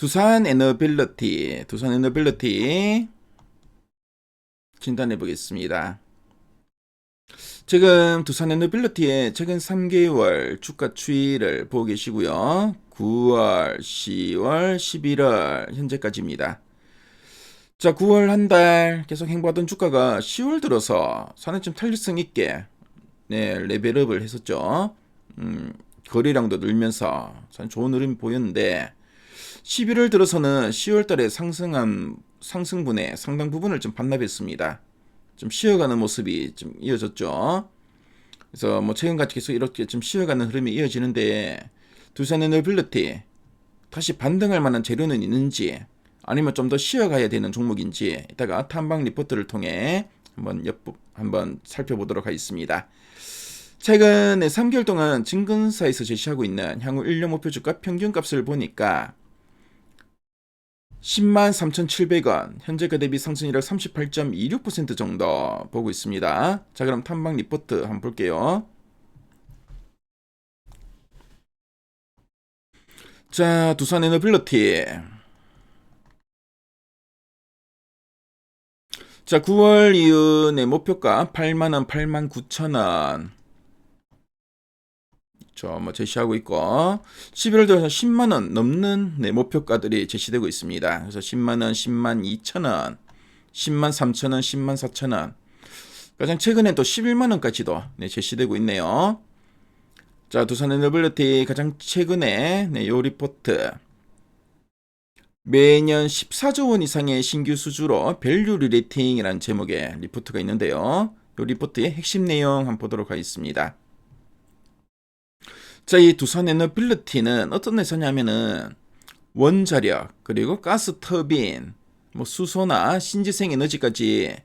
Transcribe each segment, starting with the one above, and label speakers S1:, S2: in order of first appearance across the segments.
S1: 두산 에너빌리티, 두산 에너빌리티 진단해 보겠습니다. 지금 두산 에너빌리티의 최근 3개월 주가 추이를 보고 계시고요. 9월, 10월, 11월 현재까지입니다. 자, 9월 한 달 계속 행보하던 주가가 10월 들어서 산업좀 탄력성 있게 네, 레벨업을 했었죠. 음, 거래량도 늘면서 참 좋은 흐름이 보였는데 11월 들어서는 10월 달에 상승한 상승분의 상당 부분을 좀 반납했습니다. 좀 쉬어가는 모습이 좀 이어졌죠. 그래서 뭐 최근같이 계속 이렇게 좀 쉬어가는 흐름이 이어지는데 두산 에너빌리티 다시 반등할 만한 재료는 있는지 아니면 좀 더 쉬어가야 되는 종목인지 이따가 탐방 리포트를 통해 한번 엿 한번 살펴보도록 하겠습니다. 최근에 3개월 동안 증권사에서 제시하고 있는 향후 1년 목표 주가 평균값을 보니까 10만 3,700원, 현재가 대비 상승률 38.26% 정도 보고 있습니다. 자, 그럼 탐방 리포트 한번 볼게요. 자, 두산 에너빌리티. 자, 9월 이후 내 목표가 8만원, 8만 9천원. 저뭐 제시하고 있고 11월 들어서 10만 원 넘는 네, 목표가들이 제시되고 있습니다. 그래서 10만 원, 10만 2천 원, 10만 3천 원, 10만 4천 원. 가장 최근에 또 11만 원까지도 네, 제시되고 있네요. 자, 두산 에너빌리티 가장 최근에 네, 요 리포트 매년 14조 원 이상의 신규 수주로 밸류 리레이팅이라는 제목의 리포트가 있는데요. 요 리포트의 핵심 내용 한번 보도록 하겠습니다. 자, 이 두산 에너빌리티는 어떤 회사냐면은 원자력, 그리고 가스 터빈, 뭐 수소나 신재생 에너지까지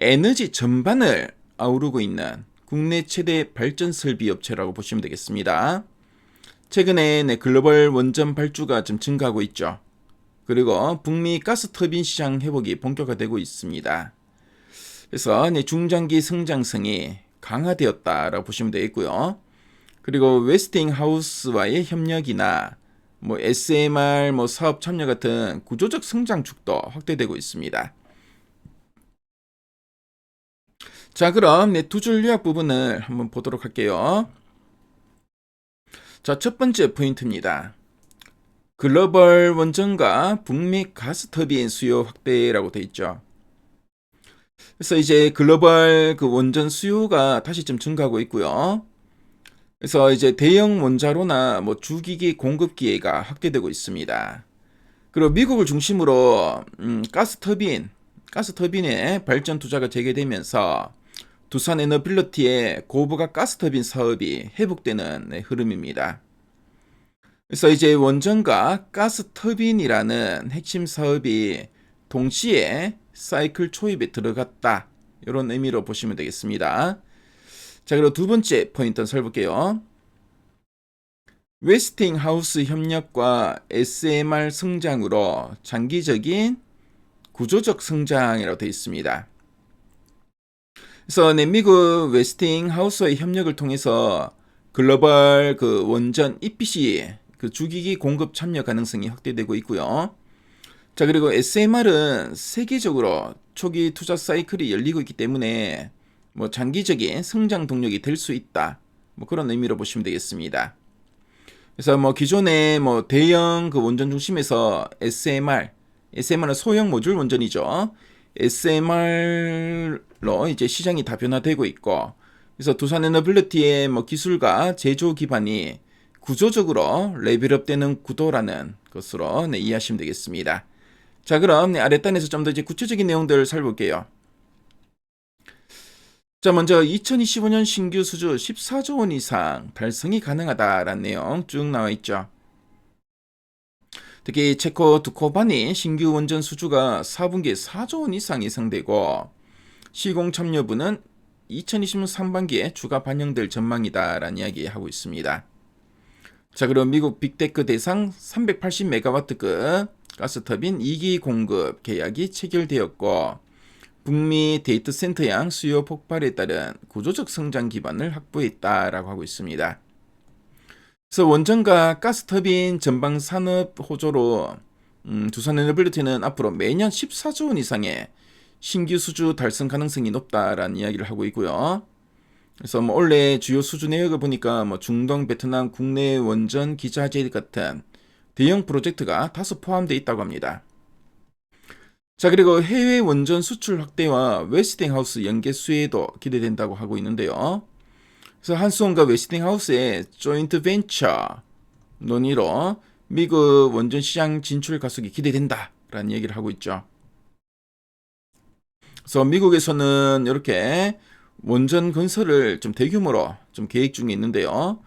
S1: 에너지 전반을 아우르고 있는 국내 최대 발전 설비 업체라고 보시면 되겠습니다. 최근에 네, 글로벌 원전 발주가 좀 증가하고 있죠. 그리고 북미 가스 터빈 시장 회복이 본격화되고 있습니다. 그래서 네, 중장기 성장성이 강화되었다라고 보시면 되겠고요. 그리고 웨스팅하우스와의 협력이나 뭐 SMR 뭐 사업 참여 같은 구조적 성장 축도 확대되고 있습니다. 자, 그럼 네, 두줄 요약 부분을 한번 보도록 할게요. 자, 첫 번째 포인트입니다. 글로벌 원전과 북미 가스 터빈 수요 확대라고 되어 있죠. 그래서 이제 글로벌 그 원전 수요가 다시 좀 증가하고 있고요. 그래서 이제 대형 원자로나 뭐 주기기 공급 기회가 확대되고 있습니다. 그리고 미국을 중심으로 음, 가스 터빈, 가스 터빈의 발전 투자가 재개되면서 두산 에너빌리티의 고부가 가스 터빈 사업이 회복되는 네, 흐름입니다. 그래서 이제 원전과 가스 터빈이라는 핵심 사업이 동시에 사이클 초입에 들어갔다. 이런 의미로 보시면 되겠습니다. 자, 그리고 두 번째 포인트 살볼게요. 웨스팅하우스 협력과 SMR 성장으로 장기적인 구조적 성장이라고 되어 있습니다. 그래서 네, 미국 웨스팅하우스와의 협력을 통해서 글로벌 그 원전 EPC 그 주기기 공급 참여 가능성이 확대되고 있고요. 자, 그리고 SMR은 세계적으로 초기 투자 사이클이 열리고 있기 때문에 뭐 장기적인 성장 동력이 될 수 있다. 뭐 그런 의미로 보시면 되겠습니다. 그래서 뭐 기존의 뭐 대형 그 원전 중심에서 SMR, SMR은 소형 모듈 원전이죠. SMR로 이제 시장이 다변화되고 있고, 그래서 두산 에너빌리티의 뭐 기술과 제조 기반이 구조적으로 레벨업되는 구도라는 것으로 네, 이해하시면 되겠습니다. 자, 그럼 네, 아랫단에서 좀 더 이제 구체적인 내용들을 살펴볼게요. 자, 먼저 2025년 신규 수주 14조 원 이상 달성이 가능하다라는 내용 쭉 나와 있죠. 특히 체코 두코바니 신규 원전 수주가 4분기에 4조 원 이상 예상되고 시공 참여부는 2020년 상반기에 주가 반영될 전망이다라는 이야기 하고 있습니다. 자, 그럼 미국 빅테크 대상 380메가와트급 가스터빈 2기 공급 계약이 체결되었고 북미 데이터 센터 양 수요 폭발에 따른 구조적 성장 기반을 확보했다라고 하고 있습니다. 그래서 원전과 가스터빈 전방 산업 호조로 음, 두산 에너빌리티는 앞으로 매년 14조 원 이상의 신규 수주 달성 가능성이 높다라는 이야기를 하고 있고요. 그래서 뭐 원래 주요 수주 내역을 보니까 뭐 중동, 베트남, 국내 원전 기자재 같은 대형 프로젝트가 다수 포함되어 있다고 합니다. 자 그리고 해외 원전 수출 확대와 웨스팅하우스 연계 수혜도 기대된다고 하고 있는데요. 그래서 한수원과 웨스팅하우스의 조인트 벤처 논의로 미국 원전 시장 진출 가속이 기대된다라는 얘기를 하고 있죠. 그래서 미국에서는 이렇게 원전 건설을 좀 대규모로 좀 계획 중에 있는데요.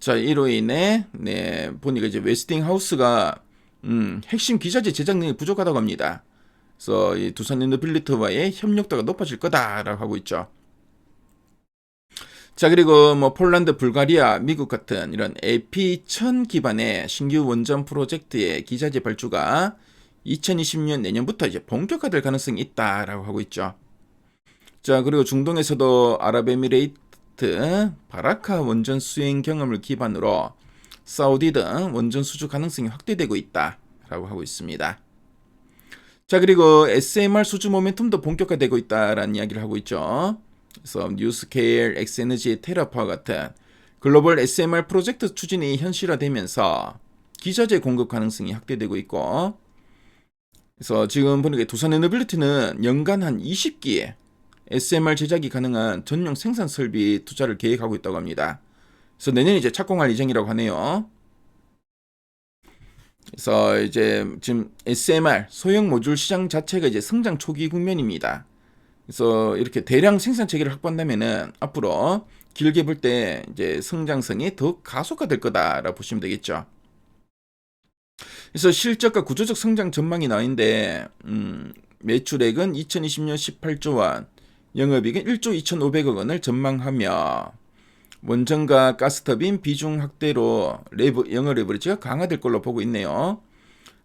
S1: 자, 이로 인해 네, 보니까 이제 웨스팅하우스가 음, 핵심 기자재 제작 능력이 부족하다고 합니다. 그래서 이 두산 인더빌리트와의 협력도가 높아질 거다라고 하고 있죠. 자, 그리고 뭐 폴란드, 불가리아, 미국 같은 이런 AP1000 기반의 신규 원전 프로젝트의 기자재 발주가 2020년 내년부터 이제 본격화될 가능성이 있다라고 하고 있죠. 자, 그리고 중동에서도 아랍에미레이트 바라카 원전 수행 경험을 기반으로 사우디 등 원전 수주 가능성이 확대되고 있다라고 하고 있습니다. 자, 그리고 SMR 수주 모멘텀도 본격화되고 있다라는 이야기를 하고 있죠. 그래서 뉴스케일, 엑스에너지, 테라파 같은 글로벌 SMR 프로젝트 추진이 현실화되면서 기자재 공급 가능성이 확대되고 있고 그래서 지금 보니까 두산 에너빌리티는 연간 한 20기의 SMR 제작이 가능한 전용 생산 설비 투자를 계획하고 있다고 합니다. 그래서 내년에 이제 착공할 예정이라고 하네요. 그래서 이제 지금 SMR 소형 모듈 시장 자체가 이제 성장 초기 국면입니다. 그래서 이렇게 대량 생산 체계를 확보한다면은 앞으로 길게 볼 때 이제 성장성이 더 가속화될 거다라고 보시면 되겠죠. 그래서 실적과 구조적 성장 전망이 나있는데 음, 매출액은 2020년 18조 원, 영업이익은 1조 2,500억 원을 전망하며 원전과 가스터빈 비중 확대로 레브, 영업 레버리지가 강화될 걸로 보고 있네요.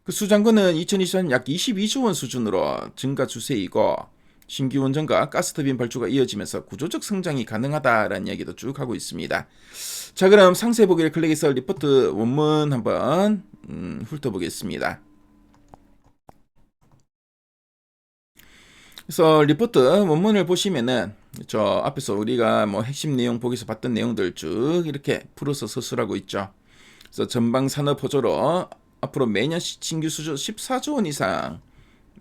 S1: 그 수장고는 2020년 약 22조 원 수준으로 증가 추세이고 신규 원전과 가스터빈 발주가 이어지면서 구조적 성장이 가능하다라는 이야기도 쭉 하고 있습니다. 자 그럼 상세 보기를 클릭해서 리포트 원문 한번 음, 훑어보겠습니다. 그래서 리포트 원문을 보시면은 저 앞에서 우리가 뭐 핵심 내용 보기에서 봤던 내용들 쭉 이렇게 풀어서 서술하고 있죠. 그래서 전방 산업 보조로 앞으로 매년 신규 수주 14조 원 이상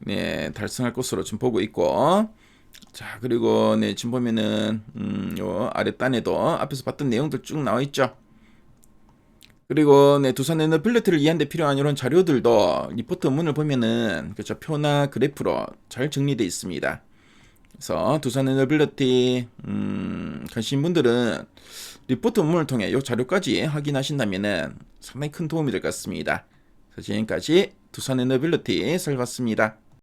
S1: 네, 달성할 것으로 지금 보고 있고 자 그리고 네 지금 보면은 음, 요 아랫단에도 앞에서 봤던 내용들 쭉 나와 있죠. 그리고 네 두산 에너빌리티를 이해하는 데 필요한 이런 자료들도 리포트 문을 보면은 그죠 표나 그래프로 잘 정리되어 있습니다. 그래서 두산 에너빌리티 음, 관심 분들은 리포트 문을 통해 이 자료까지 확인하신다면은 상당히 큰 도움이 될 것 같습니다. 지금까지 두산 에너빌리티 살봤습니다.